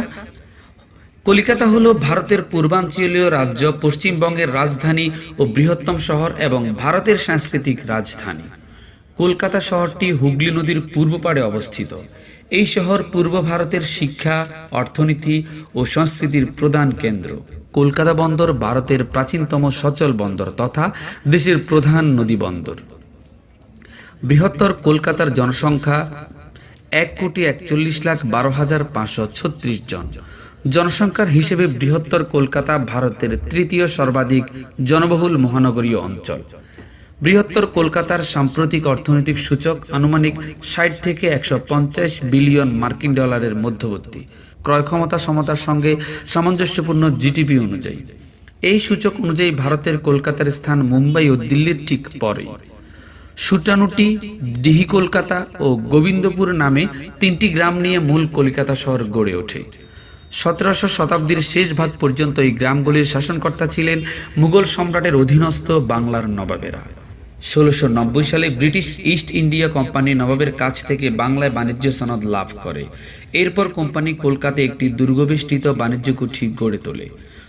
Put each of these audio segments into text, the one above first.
কলিকাতা। কলিকাতা হলো ভারতের পূর্বাঞ্চলীয় রাজ্য, পশ্চিমবঙ্গের রাজধানী ও বৃহত্তম শহর এবং ভারতের সাংস্কৃতিক রাজধানী। কলকাতা শহরটি হুগলি নদীর পূর্ব পাড়ে অবস্থিত। এই শহর পূর্ব ভারতের শিক্ষা, অর্থনীতি ও সংস্কৃতির প্রধান কেন্দ্র। কলকাতা বন্দর ভারতের প্রাচীনতম সচল বন্দর তথা দেশের প্রধান নদী বন্দর। বৃহত্তর কলকাতার জনসংখ্যা এক কোটি একচল্লিশ লাখ বারো হাজার পাঁচশো ছত্রিশ জন। জনসংখ্যার হিসেবে বৃহত্তর কলকাতা ভারতের তৃতীয় সর্বাধিক জনবহুল মহানগরীয় অঞ্চল। বৃহত্তর কলকাতার সাম্প্রতিক অর্থনৈতিক সূচক আনুমানিক ষাট থেকে একশো পঞ্চাশ বিলিয়ন মার্কিন ডলারের মধ্যবর্তী। ক্রয় ক্ষমতা সমতার সঙ্গে সামঞ্জস্যপূর্ণ জিডিপি অনুযায়ী। এই সূচক অনুযায়ী ভারতের কলকাতার স্থান মুম্বাই ও দিল্লির ঠিক পরেই। সুটানুটি ডিহি কলকাতা ও গোবিন্দপুর নামে তিনটি গ্রাম নিয়ে মূল কলকাতা শহর গড়ে ওঠে। সতেরোশো শতাব্দীর শেষ ভাগ পর্যন্ত এই গ্রামগুলির শাসনকর্তা ছিলেন মুঘল সম্রাটের অধীনস্থ বাংলার নবাবেরা। ষোলোশো সালে ব্রিটিশ ইস্ট ইন্ডিয়া কোম্পানি নবাবের কাছ থেকে বাংলায় বাণিজ্য সনদ লাভ করে। এরপর কোম্পানি কলকাতায় একটি দুর্গবেষ্টিত বাণিজ্য কুঠি গড়ে তোলে।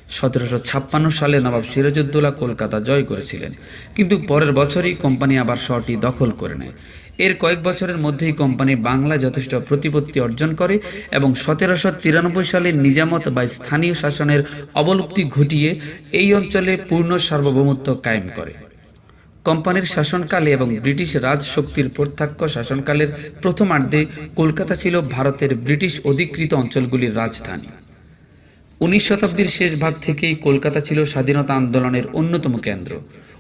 সতেরোশো ছাপ্পান্ন সালে নবাব সিরাজউদ্দৌলা কলকাতা জয় করেছিলেন। কিন্তু পরের বছরই কোম্পানি আবার শহরটি দখল করে নেয়। এর কয়েক বছরের মধ্যেই কোম্পানি বাংলায় যথেষ্ট প্রতিপত্তি অর্জন করে এবং সতেরোশো তিরানব্বই সালে নিজামত বা স্থানীয় শাসনের অবলুপ্তি ঘটিয়ে এই অঞ্চলে পূর্ণ সার্বভৌমত্ব কায়েম করে। কোম্পানির শাসনকালে এবং ব্রিটিশ রাজশক্তির প্রত্যক্ষ শাসনকালের প্রথমার্ধে কলকাতা ছিল ভারতের ব্রিটিশ অধিকৃত অঞ্চলগুলির রাজধানী। উনিশ শতাব্দীর শেষ ভাগ থেকেই কলকাতা ছিল স্বাধীনতা আন্দোলনের অন্যতম কেন্দ্র।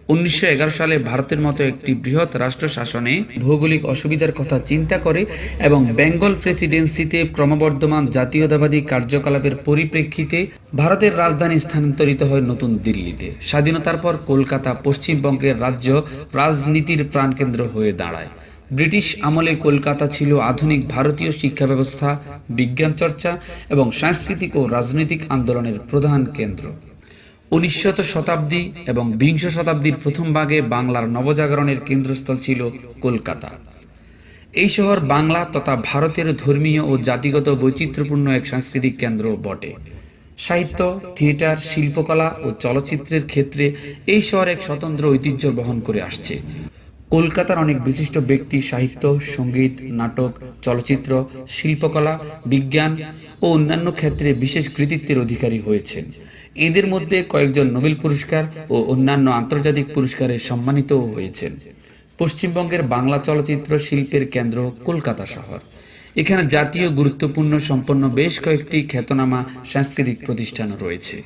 উনিশশো এগারো সালে ভারতের মতো একটি বৃহৎ রাষ্ট্র শাসনে ভৌগোলিক অসুবিধার কথা চিন্তা করে এবং বেঙ্গল প্রেসিডেন্সিতে ক্রমবর্ধমান জাতীয়তাবাদী কার্যকলাপের পরিপ্রেক্ষিতে ভারতের রাজধানী স্থানান্তরিত হয় নতুন দিল্লিতে। স্বাধীনতার পর কলকাতা পশ্চিমবঙ্গের রাজ্য রাজনীতির প্রাণকেন্দ্র হয়ে দাঁড়ায়। ব্রিটিশ আমলে কলকাতা ছিল আধুনিক ভারতীয় শিক্ষা ব্যবস্থা বিজ্ঞান চর্চা এবং সাংস্কৃতিক ও রাজনৈতিক আন্দোলনের প্রধান কেন্দ্র। উনিশশত শতাব্দী এবং বিংশ শতাব্দীর প্রথম ভাগে বাংলার নবজাগরণের কেন্দ্রস্থল ছিল কলকাতা। এই শহর বাংলা তথা ভারতের ধর্মীয় ও জাতিগত বৈচিত্র্যপূর্ণ এক সাংস্কৃতিক কেন্দ্র বটে। সাহিত্য, থিয়েটার, শিল্পকলা ও চলচ্চিত্রের ক্ষেত্রে এই শহর এক স্বতন্ত্র ঐতিহ্য বহন করে আসছে। কলকাতার অনেক বিশিষ্ট ব্যক্তি, সাহিত্য, সংগীত, নাটক, চলচ্চিত্র, শিল্পকলা, বিজ্ঞান ও অন্যান্য ক্ষেত্রে বিশেষ কৃতিত্বের অধিকারী হয়েছেন। এদের মধ্যে কয়েকজন নোবেল পুরস্কার ও অন্যান্য আন্তর্জাতিক পুরস্কারে সম্মানিতও হয়েছেন। পশ্চিমবঙ্গের বাংলা চলচ্চিত্র শিল্পের কেন্দ্র কলকাতা শহর। এখানে জাতীয় গুরুত্বপূর্ণ সম্পন্ন বেশ কয়েকটি খ্যাতনামা সাংস্কৃতিক প্রতিষ্ঠান রয়েছে।